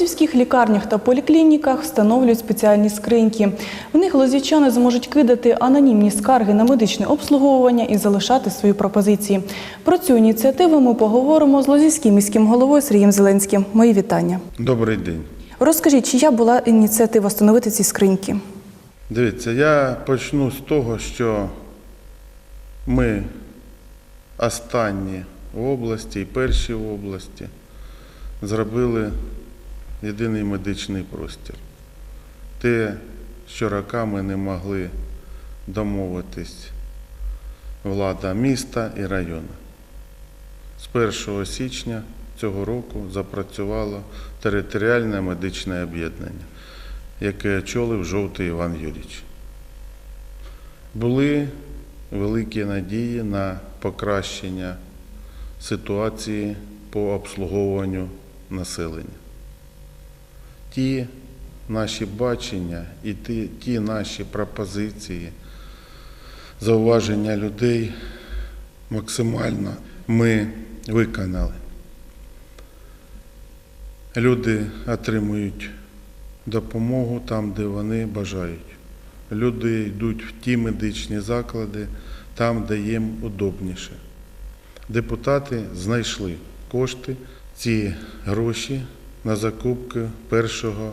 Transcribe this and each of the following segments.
лозівських лікарнях та поліклініках встановлюють спеціальні скриньки. В них лозівчани зможуть кидати анонімні скарги на медичне обслуговування і залишати свої пропозиції. Про цю ініціативу ми поговоримо з лозівським міським головою Сергієм Зеленським. Мої вітання. Добрий день. Розкажіть, чия була ініціатива встановити ці скриньки? Дивіться, я почну з того, що ми останні в області і перші в області зробили єдиний медичний простір. Те, що роками не могли домовитись влада міста і району. З 1 січня цього року запрацювало територіальне медичне об'єднання, яке очолив жовтий Іван Юрійович. Були великі надії на покращення ситуації по обслуговуванню населення. Ті наші бачення і ті, ті наші пропозиції, зауваження людей максимально ми виконали. Люди отримують допомогу там, де вони бажають. Люди йдуть в ті медичні заклади, там, де їм удобніше. Депутати знайшли кошти, ці гроші на закупки першого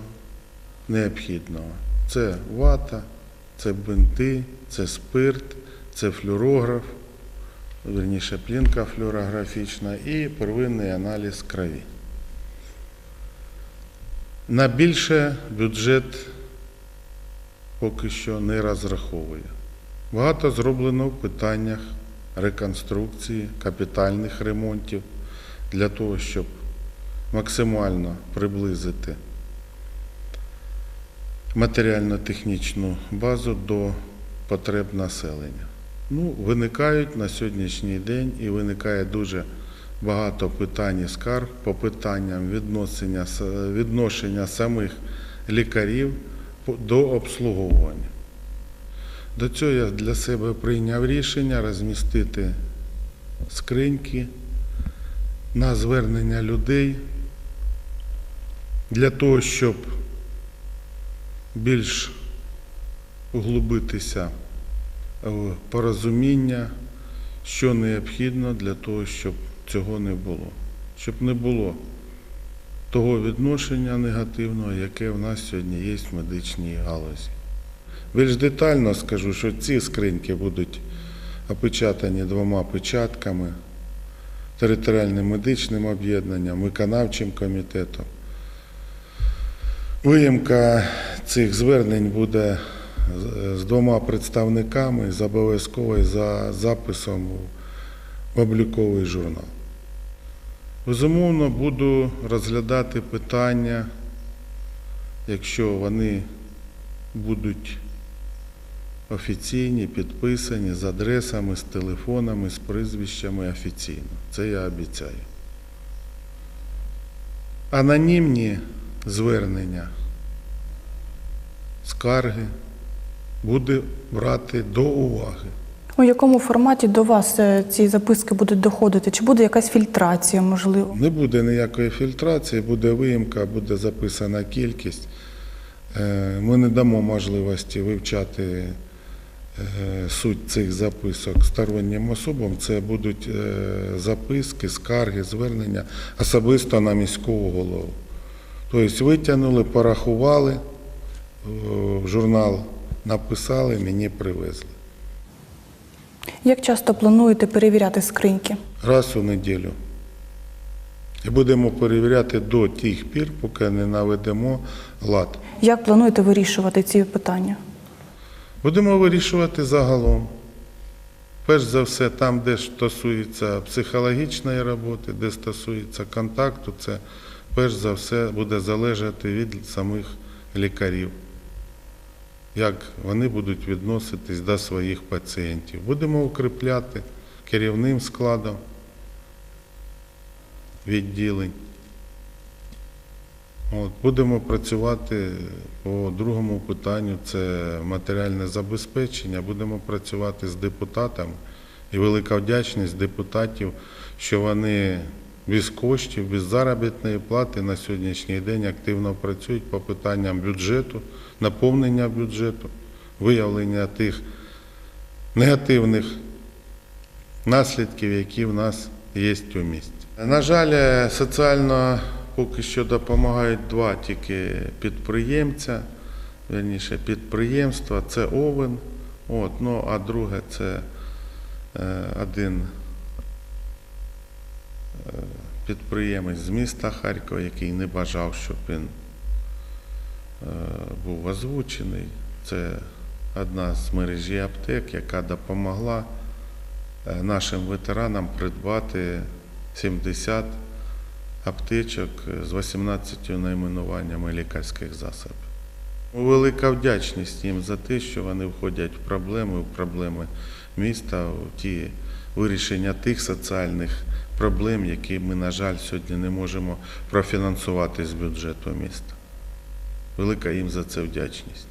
необхідного. Це вата, це бинти, це спирт, це флюорограф, верніше плінка флюорографічна і первинний аналіз крові. На більше бюджет поки що не розраховує. Багато зроблено в питаннях реконструкції, капітальних ремонтів для того, щоб максимально приблизити матеріально-технічну базу до потреб населення. Ну, виникають на сьогоднішній день і виникає дуже багато питань і скарг по питанням відношення, відношення самих лікарів до обслуговування. До цього я для себе прийняв рішення розмістити скриньки на звернення людей для того, щоб більш углубитися в порозуміння, що необхідно для того, щоб цього не було. Щоб не було того відношення негативного, яке в нас сьогодні є в медичній галузі. Більш детально скажу, що ці скриньки будуть опечатані двома печатками територіальним медичним об'єднанням, виконавчим комітетом. Виїмка цих звернень буде з- двома представниками з обов'язково за записом в обліковий журнал. Безумовно, буду розглядати питання, якщо вони будуть офіційні, підписані з адресами, з телефонами, з прізвищами офіційно. Це я обіцяю. Анонімні звернення, скарги буде брати до уваги. У якому форматі до вас е, ці записки будуть доходити? Чи буде якась фільтрація, можливо? Не буде ніякої фільтрації, буде виїмка, буде записана кількість. Е, Ми не дамо можливості вивчати е, суть цих записок стороннім особам. Це будуть записки, скарги, звернення особисто на міського голову. Тобто витягнули, порахували, е, в журнал написали, мені привезли. Як часто плануєте перевіряти скриньки? раз у неділю. І будемо перевіряти до тих пір, поки не наведемо лад. Як плануєте вирішувати ці питання? Будемо вирішувати загалом. Перш за все, там, де стосується психологічної роботи, де стосується контакту, це перш за все буде залежати від самих лікарів, як вони будуть відноситись до своїх пацієнтів. Будемо укріпляти керівним складом відділень. От, будемо працювати по другому питанню, це матеріальне забезпечення. Будемо працювати з депутатами. І велика вдячність депутатів, що вони без коштів, без заробітної плати на сьогоднішній день активно працюють по питанням бюджету, наповнення бюджету, виявлення тих негативних наслідків, які в нас є у місті. На жаль, соціально поки що допомагають два тільки підприємця, верніше підприємства, це Овен, от, ну, а друге це е, один підприємець з міста Харкова, який не бажав, щоб він е, був озвучений. Це одна з мережі аптек, яка допомогла е, нашим ветеранам придбати 70 аптечок з 18 найменуваннями лікарських засобів. Велика вдячність їм за те, що вони входять в проблеми, в проблеми міста, в ті вирішення тих соціальних проблем, які ми, на жаль, сьогодні не можемо профінансувати з бюджету міста. Велика їм за це вдячність.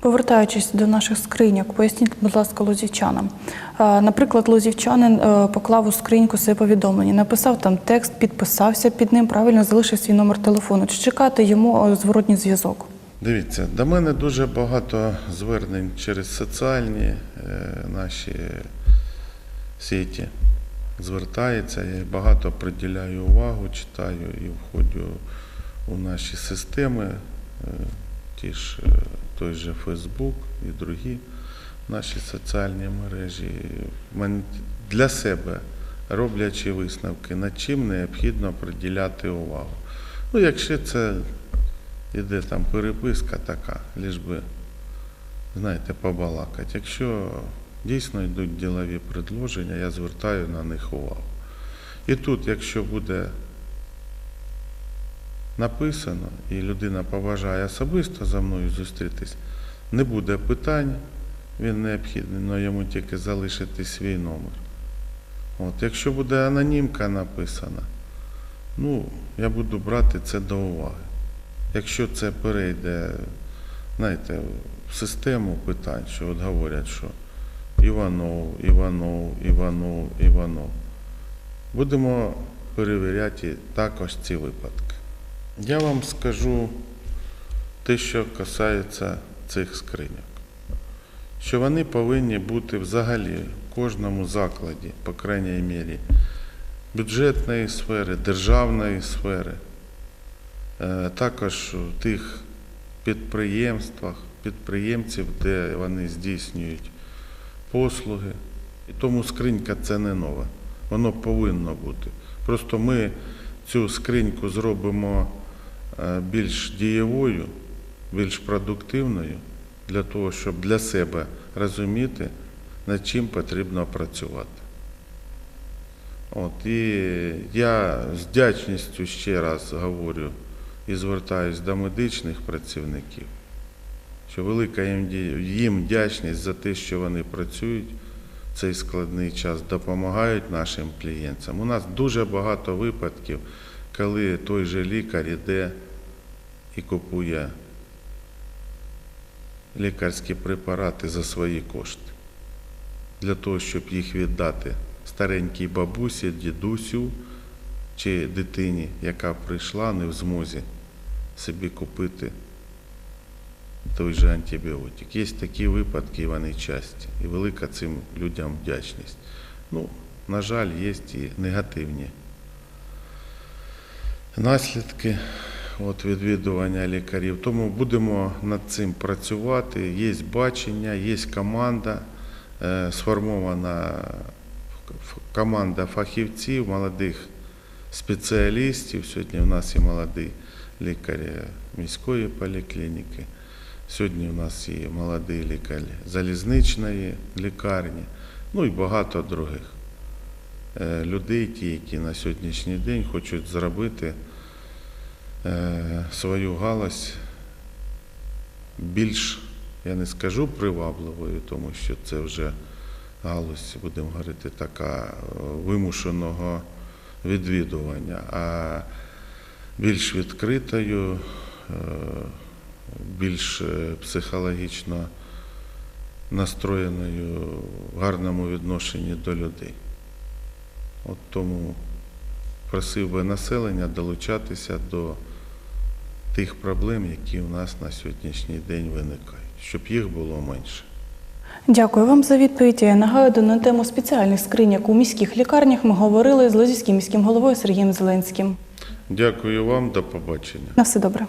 Повертаючись до наших скриньок, поясніть, будь ласка, лозівчанам. Наприклад, лозівчанин е, поклав у скриньку своє повідомлення, написав там текст, підписався під ним, правильно залишив свій номер телефону. Чи чекати йому е, зворотній зв'язок? Дивіться, до мене дуже багато звернень через соціальні е, наші сіті звертається. Я багато приділяю увагу, читаю і входжу у наші системи, е, ті ж, е, той же Фейсбук і другі наші соціальні мережі. Для себе роблячи висновки, над чим необхідно приділяти увагу. Ну, якщо це іде там переписка така, лиш би, знаєте, побалакати. Якщо дійсно йдуть ділові предложення, я звертаю на них увагу. І тут, якщо буде написано, і людина поважає особисто за мною зустрітись, не буде питань, він необхідний, але йому тільки залишити свій номер. От, якщо буде анонімка написана, ну, я буду брати це до уваги. Якщо це перейде, знаєте, в систему питань, що от говорять, що Іванов, Іванов, Іванов, Іванов, будемо перевіряти також ці випадки. Я вам скажу те, що касається цих скриньок, що вони повинні бути взагалі в кожному закладі, по крайній мірі, бюджетної сфери, державної сфери. Е, Також в тих підприємствах, підприємців, де вони здійснюють послуги. І тому скринька це не нове. Воно повинно бути. Просто ми цю скриньку зробимо е, більш дієвою, більш продуктивною, для того, щоб для себе розуміти, над чим потрібно працювати. От, і я з вдячністю ще раз говорю і звертаюсь до медичних працівників, що велика їм, вдячність за те, що вони працюють в цей складний час, допомагають нашим клієнтам. У нас дуже багато випадків, коли той же лікар іде і купує лікарські препарати за свої кошти, для того, щоб їх віддати старенькій бабусі, дідусю чи дитині, яка прийшла не в змозі собі купити той же антибіотик. Є такі випадки, і вони часті, і велика цим людям вдячність. Ну, на жаль, є і негативні наслідки от, відвідування лікарів. Тому будемо над цим працювати. Є бачення, є команда, е, сформована команда фахівців, молодих спеціалістів. Сьогодні в нас є молодий лікар міської поліклініки. Сьогодні у нас є молодий лікар залізничної лікарні, ну і багато других е, людей, ті, які на сьогоднішній день хочуть зробити е, свою галузь більш, я не скажу привабливою, тому що це вже галузь, будемо говорити, така е, вимушеного відвідування, а більш відкритою, е, більш е, психологічно настроєною в гарному відношенні до людей. От тому просив би населення долучатися до тих проблем, які у нас на сьогоднішній день виникають, щоб їх було менше. Дякую вам за відповідь. Я нагадую, на тему спеціальних скриньок у міських лікарнях ми говорили з Лозівським міським головою Сергієм Зеленським. Дякую вам, до побачення. На все добре.